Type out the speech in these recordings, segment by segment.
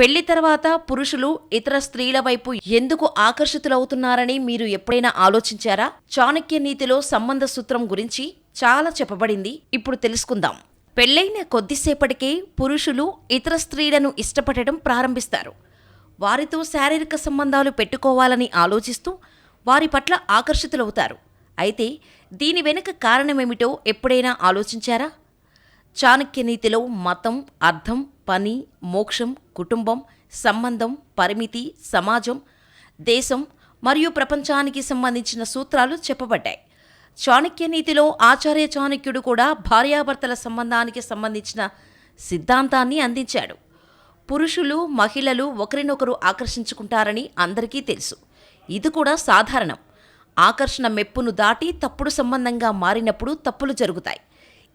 పెళ్ళి తర్వాత పురుషులు ఇతర స్త్రీల వైపు ఎందుకు ఆకర్షితులవుతున్నారని మీరు ఎప్పుడైనా ఆలోచించారా? చాణక్య నీతిలో సంబంధ సూత్రం గురించి చాలా చెప్పబడింది. ఇప్పుడు తెలుసుకుందాం. పెళ్ళైన కొద్దిసేపటికే పురుషులు ఇతర స్త్రీలను ఇష్టపడటం ప్రారంభిస్తారు. వారితో శారీరక సంబంధాలు పెట్టుకోవాలని ఆలోచిస్తూ వారి పట్ల ఆకర్షితులవుతారు. అయితే దీని వెనుక కారణమేమిటో ఎప్పుడైనా ఆలోచించారా? చాణక్య నీతిలో మతం అర్థం పని మోక్షం కుటుంబం సంబంధం పరిమితి సమాజం దేశం మరియు ప్రపంచానికి సంబంధించిన సూత్రాలు చెప్పబడ్డాయి. చాణక్య నీతిలో ఆచార్య చాణక్యుడు కూడా భార్యాభర్తల సంబంధానికి సంబంధించిన సిద్ధాంతాన్ని అందించాడు. పురుషులు మహిళలు ఒకరినొకరు ఆకర్షించుకుంటారని అందరికీ తెలుసు. ఇది కూడా సాధారణం. ఆకర్షణ మెప్పును దాటి తప్పుడు సంబంధంగా మారినప్పుడు తప్పులు జరుగుతాయి.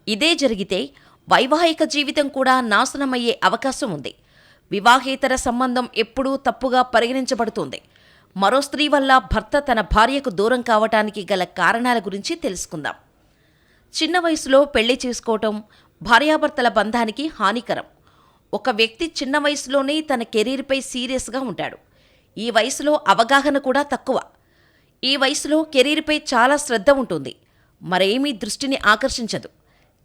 ఇదే జరిగితే వైవాహిక జీవితం కూడా నాశనమయ్యే అవకాశం ఉంది. వివాహేతర సంబంధం ఎప్పుడూ తప్పుగా పరిగణించబడుతుంది. మరో స్త్రీ వల్ల భర్త తన భార్యకు దూరం కావటానికి గల కారణాల గురించి తెలుసుకుందాం. చిన్న వయసులో పెళ్ళి చేసుకోవటం భార్యాభర్తల బంధానికి హానికరం. ఒక వ్యక్తి చిన్న వయసులోనే తన కెరీర్పై సీరియస్గా ఉంటాడు. ఈ వయసులో అవగాహన కూడా తక్కువ. ఈ వయసులో కెరీర్పై చాలా శ్రద్ధ ఉంటుంది. మరేమీ దృష్టిని ఆకర్షించదు.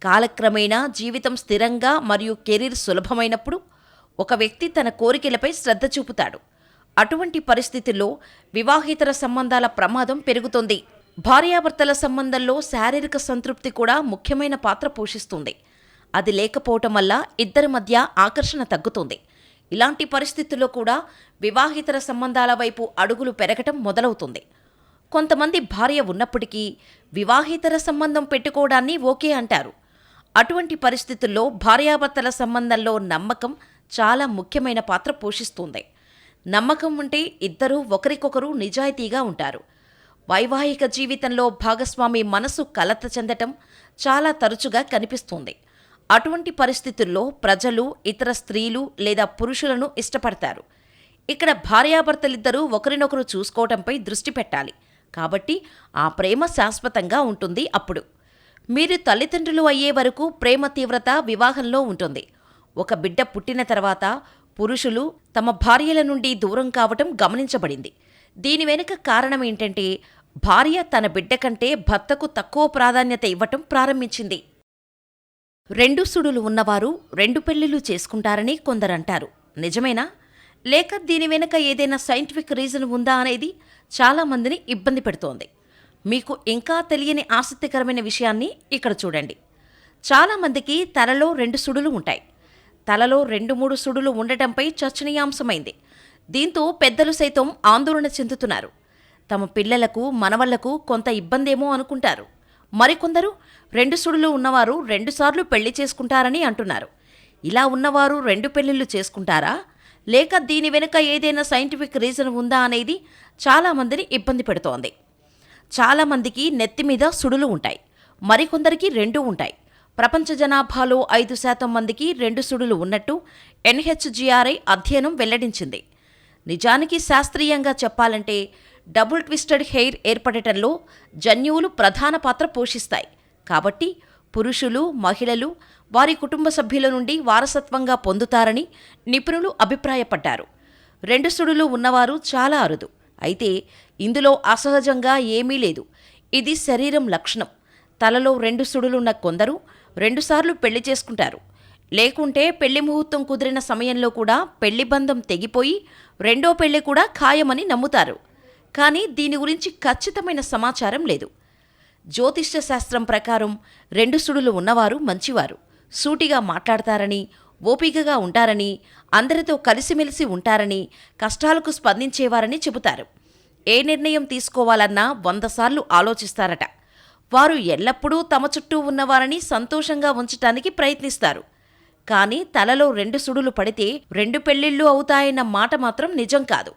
కాలక్రమేణా జీవితం స్థిరంగా మరియు కెరీర్ సులభమైనప్పుడు ఒక వ్యక్తి తన కోరికలపై శ్రద్ధ చూపుతాడు. అటువంటి పరిస్థితుల్లో వివాహేతర సంబంధాల ప్రమాదం పెరుగుతుంది. భార్యాభర్తల సంబంధంలో శారీరక సంతృప్తి కూడా ముఖ్యమైన పాత్ర పోషిస్తుంది. అది లేకపోవటం వల్ల ఇద్దరి మధ్య ఆకర్షణ తగ్గుతుంది. ఇలాంటి పరిస్థితుల్లో కూడా వివాహేతర సంబంధాల వైపు అడుగులు పెరగటం మొదలవుతుంది. కొంతమంది భార్య ఉన్నప్పటికీ వివాహేతర సంబంధం పెట్టుకోవడాన్ని ఓకే అంటారు. అటువంటి పరిస్థితుల్లో భార్యాభర్తల సంబంధంలో నమ్మకం చాలా ముఖ్యమైన పాత్ర పోషిస్తుంది. నమ్మకం ఉంటే ఇద్దరూ ఒకరికొకరు నిజాయితీగా ఉంటారు. వైవాహిక జీవితంలో భాగస్వామి మనసు కలత చెందటం చాలా తరచుగా కనిపిస్తుంది. అటువంటి పరిస్థితుల్లో ప్రజలు ఇతర స్త్రీలు లేదా పురుషులను ఇష్టపడతారు. ఇక్కడ భార్యాభర్తలిద్దరూ ఒకరినొకరు చూసుకోవటంపై దృష్టి పెట్టాలి. కాబట్టి ఆ ప్రేమ శాశ్వతంగా ఉంటుంది అప్పుడు. మీరు తల్లిదండ్రులు అయ్యే వరకు ప్రేమ తీవ్రత వివాహంలో ఉంటుంది. ఒక బిడ్డ పుట్టిన తర్వాత పురుషులు తమ భార్యల నుండి దూరం కావటం గమనించబడింది. దీని వెనుక కారణం ఏంటంటే భార్య తన బిడ్డ కంటే భర్తకు తక్కువ ప్రాధాన్యత ఇవ్వటం ప్రారంభించింది. రెండు సుడులు ఉన్నవారు రెండు పెళ్ళిళ్ళు చేసుకుంటారని కొందరంటారు. నిజమేనా? లేక దీని వెనుక ఏదైనా సైంటిఫిక్ రీజన్ ఉందా అనేది చాలామందిని ఇబ్బంది పెడుతోంది. మీకు ఇంకా తెలియని ఆసక్తికరమైన విషయాన్ని ఇక్కడ చూడండి. చాలామందికి తలలో రెండు సుడులు ఉంటాయి. తలలో రెండు మూడు సుడులు ఉండటంపై చర్చనీయాంశమైంది. దీంతో పెద్దలు సైతం ఆందోళన చెందుతున్నారు. తమ పిల్లలకు మనవళ్ళకు కొంత ఇబ్బందేమో అనుకుంటారు. మరికొందరు రెండు సుడులు ఉన్నవారు రెండుసార్లు పెళ్ళి చేసుకుంటారని అంటున్నారు. ఇలా ఉన్నవారు రెండు పెళ్ళిళ్ళు చేసుకుంటారా? లేక దీని వెనుక ఏదైనా సైంటిఫిక్ రీజన్ ఉందా అనేది చాలామందిని ఇబ్బంది పెడుతోంది. చాలామందికి నెత్తి మీద సుడులు ఉంటాయి. మరికొందరికి రెండు ఉంటాయి. ప్రపంచ జనాభాలో ఐదు శాతం మందికి రెండు సుడులు ఉన్నట్టు ఎన్హెచ్జిఆర్ఐ అధ్యయనం వెల్లడించింది. నిజానికి శాస్త్రీయంగా చెప్పాలంటే డబుల్ ట్విస్టెడ్ హెయిర్ ఏర్పడటంలో జన్యువులు ప్రధాన పాత్ర పోషిస్తాయి. కాబట్టి పురుషులు మహిళలు వారి కుటుంబ సభ్యుల నుండి వారసత్వంగా పొందుతారని నిపుణులు అభిప్రాయపడ్డారు. రెండు సుడులు ఉన్నవారు చాలా అరుదు. అయితే ఇందులో అసహజంగా ఏమీ లేదు. ఇది శరీరం లక్షణం. తలలో రెండు సుడులున్న కొందరు రెండుసార్లు పెళ్ళి చేసుకుంటారు. లేకుంటే పెళ్ళి ముహూర్తం కుదిరిన సమయంలో కూడా పెళ్ళి బంధం తెగిపోయి రెండో పెళ్ళి కూడా ఖాయమని నమ్ముతారు. కానీ దీని గురించి ఖచ్చితమైన సమాచారం లేదు. జ్యోతిష్య శాస్త్రం ప్రకారం రెండు సుడులు ఉన్నవారు మంచివారు. సూటిగా మాట్లాడతారని ఓపికగా ఉంటారని అందరితో కలిసిమెలిసి ఉంటారని కష్టాలకు స్పందించేవారని చెబుతారు. ఏ నిర్ణయం తీసుకోవాలన్నా వందసార్లు ఆలోచిస్తారట. వారు ఎల్లప్పుడూ తమ చుట్టూ ఉన్నవారిని సంతోషంగా ఉంచటానికి ప్రయత్నిస్తారు. కానీ తలలో రెండు సుడులు పడితే రెండు పెళ్ళిళ్ళు అవుతాయన్న మాట మాత్రం నిజం కాదు.